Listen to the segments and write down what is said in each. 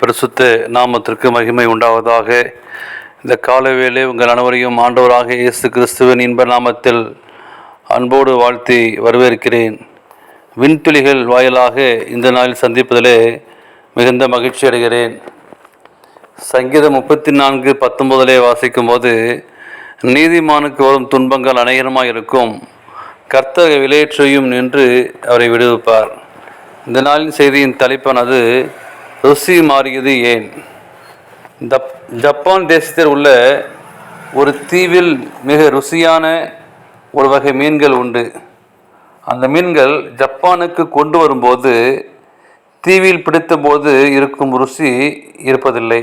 பரிசுத்த நாமத்திற்கு மகிமை உண்டாவதாக. இந்த காலவேளை உங்கள் அனைவரையும் ஆண்டவராக இயேசு கிறிஸ்துவின் இன்ப நாமத்தில் அன்போடு வாழ்த்தி வரவேற்கிறேன். விண்துளிகள் வாயிலாக இந்த நாளில் சந்திப்பதிலே மிகுந்த மகிழ்ச்சி அடைகிறேன். சங்கீதம் முப்பத்தி நான்கு பத்தொன்பதிலே வாசிக்கும் போது நீதிமானுக்கு வரும் துன்பங்கள் அநேகமாக இருக்கும். கர்த்தர் விலையேற்றையும் நின்று அவரை விடுவிப்பார். இந்த நாளின் செய்தியின் தலைப்பானது ருசி மாறியது ஏன்? ஜப் ஜப்பான் தேசத்தில் உள்ள ஒரு தீவில் மிக ருசியான ஒரு வகை மீன்கள் உண்டு. அந்த மீன்கள் ஜப்பானுக்கு கொண்டு வரும்போது தீவில் பிடித்தபோது இருக்கும் ருசி இருப்பதில்லை.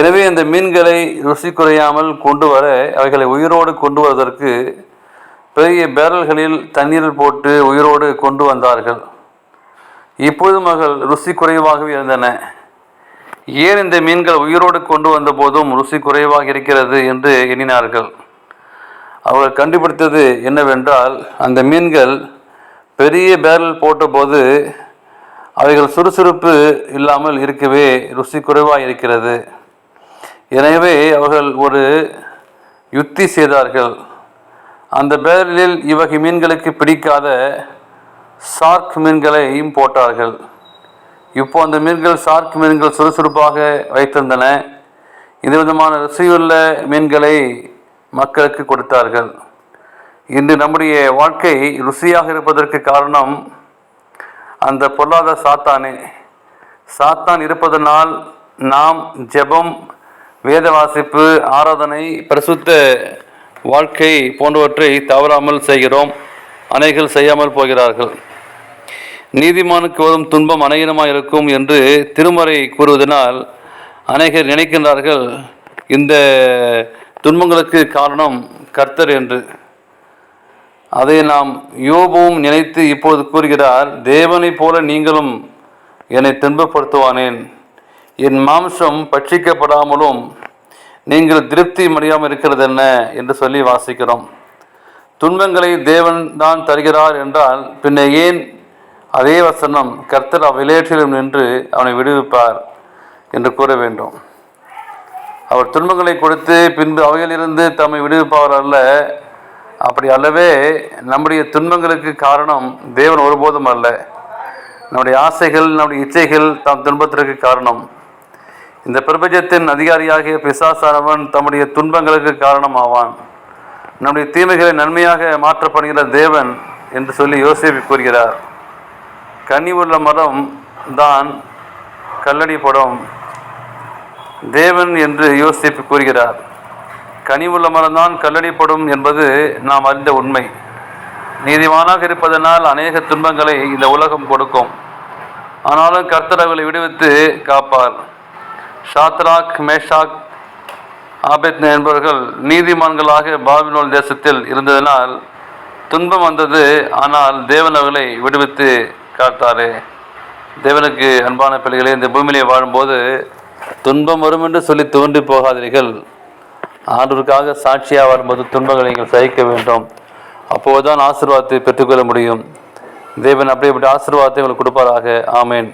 எனவே அந்த மீன்களை ருசி குறையாமல் கொண்டு வர அவைகளை உயிரோடு கொண்டு வருவதற்கு பெரிய பேரல்களில் தண்ணீரில் போட்டு உயிரோடு கொண்டு வந்தார்கள். இப்பொழுதும் அவர்கள் ருசி குறைவாகவே இருந்தன. ஏன் இந்த மீன்கள் உயிரோடு கொண்டு வந்த போதும் ருசி குறைவாக இருக்கிறது என்று எண்ணினார்கள். அவர்கள் கண்டுபிடித்தது என்னவென்றால் அந்த மீன்கள் பெரிய பேரல் போட்டபோது அவைகள் சுறுசுறுப்பு இல்லாமல் இருக்கவே ருசி குறைவாக இருக்கிறது. எனவே அவர்கள் ஒரு யுத்தி செய்தார்கள். அந்த பேரலில் இவ்வகை மீன்களுக்கு பிடிக்காத சார்க் மீன்களையும் போட்டார்கள். இப்போ அந்த மீன்கள் சார்க் மீன்கள் சுறுசுறுப்பாக வைத்திருந்தன. இந்த விதமான ருசியுள்ள மீன்களை மக்களுக்கு கொடுத்தார்கள். இன்று நம்முடைய வாழ்க்கை ருசியாக இருப்பதற்கு காரணம் அந்த பொல்லாத சாத்தானே. சாத்தான் இருப்பதனால் நாம் ஜெபம் வேத வாசிப்பு ஆராதனை பிரசுத்த வாழ்க்கை போன்றவற்றை தவறாமல் செய்கிறோம். அணைகள் செய்யாமல் போகிறார்கள். நீதிமானுக்கு வரும் துன்பம் அநேகமாக இருக்கும் என்று திருமறை கூறுவதனால் அநேகர் நினைக்கின்றார்கள் இந்த துன்பங்களுக்கு காரணம் கர்த்தர் என்று. அதை நாம் யோபுவும் நினைத்து இப்போது கூறுகிறார் தேவனைப் போல நீங்களும் என்னை துன்பப்படுத்துவானேன். என் மாம்சம் பட்சிக்கப்படாமலும் நீங்கள் திருப்தி மறியாமல் இருக்கிறது என்ன? என்று சொல்லி வாசிக்கிறோம். துன்பங்களை தேவன் தான் தருகிறார் என்றால் பின்ன ஏன் அதே வசனம் கர்த்தர் அவ்விளையாற்றிலும் நின்று அவனை விடுவிப்பார் என்று கூற வேண்டும். அவர் துன்பங்களை கொடுத்து பின்பு அவைகளிலிருந்து தம்மை விடுவிப்பவர் அல்ல. அப்படி அல்லவே நம்முடைய துன்பங்களுக்கு காரணம் தேவன் ஒருபோதும் அல்ல. நம்முடைய ஆசைகள் நம்முடைய இச்சைகள் தாம் துன்பத்திற்கு காரணம். இந்த பிரபஞ்சத்தின் அதிகாரியாகிய பிசாசானவன் தம்முடைய துன்பங்களுக்கு காரணமாவான். நம்முடைய தீமைகளை நன்மையாக மாற்றப்படுகிற தேவன் என்று சொல்லி யோசிப்பு கூறுகிறார். கனி உள்ள மரம் தான் கல்லடிப்படும் தேவன் என்று யோசிப்பு கூறுகிறார். கனி உள்ள மரம்தான் கல்லடிப்படும் என்பது நாம் அறிந்த உண்மை. நீதிமானாக இருப்பதனால் அநேக துன்பங்களை இந்த உலகம் கொடுக்கும். ஆனாலும் கர்த்தர் அவர்களை விடுவித்து காப்பார். ஷாத்ராக் மேஷாக் ஆபேத் என்பவர்கள் நீதிமான்களாக பாபிலோன் தேசத்தில் இருந்ததனால் துன்பம் வந்தது. ஆனால் தேவன் அவர்களை விடுவித்து காத்தாரே. தேவனுக்கு அன்பான பிள்ளைகளே இந்த பூமியிலே வாழும்போது துன்பம் வரும் என்று சொல்லி தோன்றி போகாதீர்கள். ஆண்டவருக்காக சாட்சியாக வரும்போது துன்பங்களை நீங்கள் சகிக்க வேண்டும். அப்போதுதான் ஆசீர்வாதத்தை பெற்றுக்கொள்ள முடியும். தேவன் அப்படி அப்படி ஆசீர்வாதத்தை உங்களுக்கு கொடுப்பாராக. ஆமேன்.